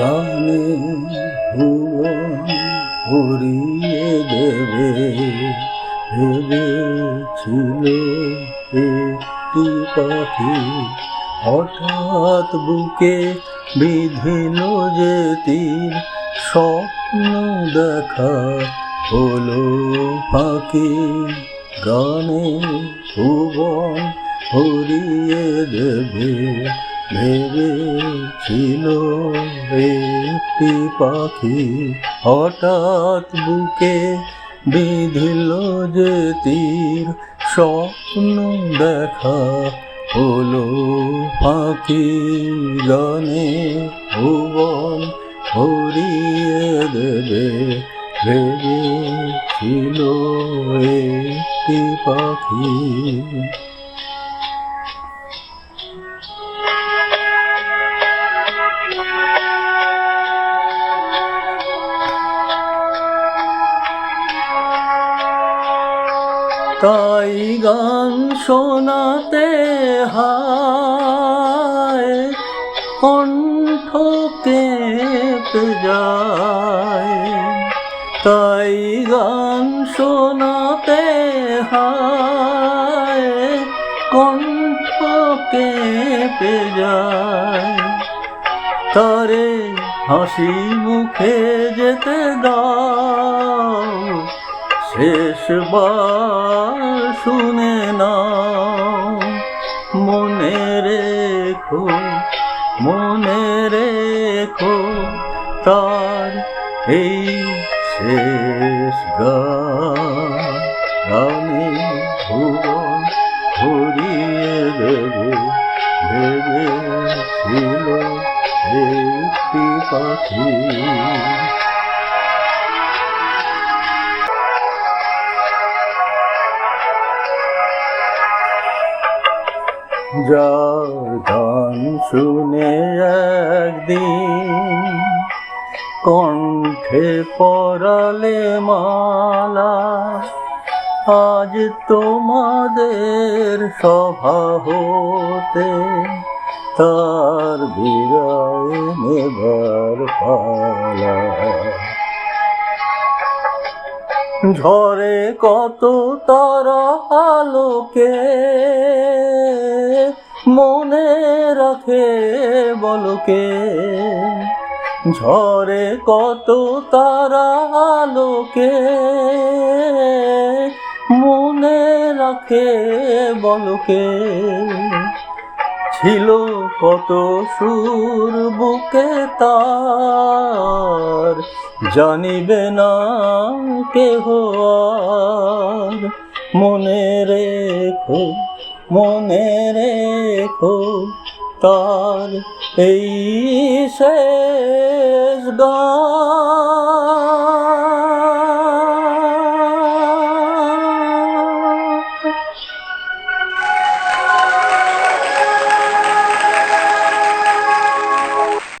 গানে ভুবন ভরিয়ে দেবে। ভেবেছিল একটি পাখি হঠাৎ বুকে বিধিল যে তীর। স্বপ্ন দেখা হলো ফাঁকি গানে। ভুবন ভরিয়ে দেবে। ভেবেছিল একটি পাখি। হঠাৎ বুকে বিধিল যে তীর স্বপ্ন দেখা হলো পাখি গানে। ভুবন ভরিয়ে দেবে ভেবে ভেবেছিল একটি পাখি। তাই গান শোনাতে হায়, কণ্ঠ কেঁপে যায়। তাই গান শোনাতে হায়, কণ্ঠ কেঁপে যায়। তারে হাসি মুখে যেতে দাও শেষবার শুনে নাও। মনে রেখো মনে রেখো তার এই শেষ গান। ভুবন ভরিয়ে দেবে ভেবেছিল একটি পাখি। যার গান শুনে একদিন কণ্ঠে পরালে মালা, আজ তোমাদের সভা হতে তার বিদায় নেবার পালা। ঝরে কত তারা আলোকে মনে রাখে বলকে। ঝরে কত তারা আলোকে। মনে রাখে বলকে। ছিল কত সুর বুকে তার, জানিবে না কেহ মনে রেখো মনে রেখো তার এই শেষ গান।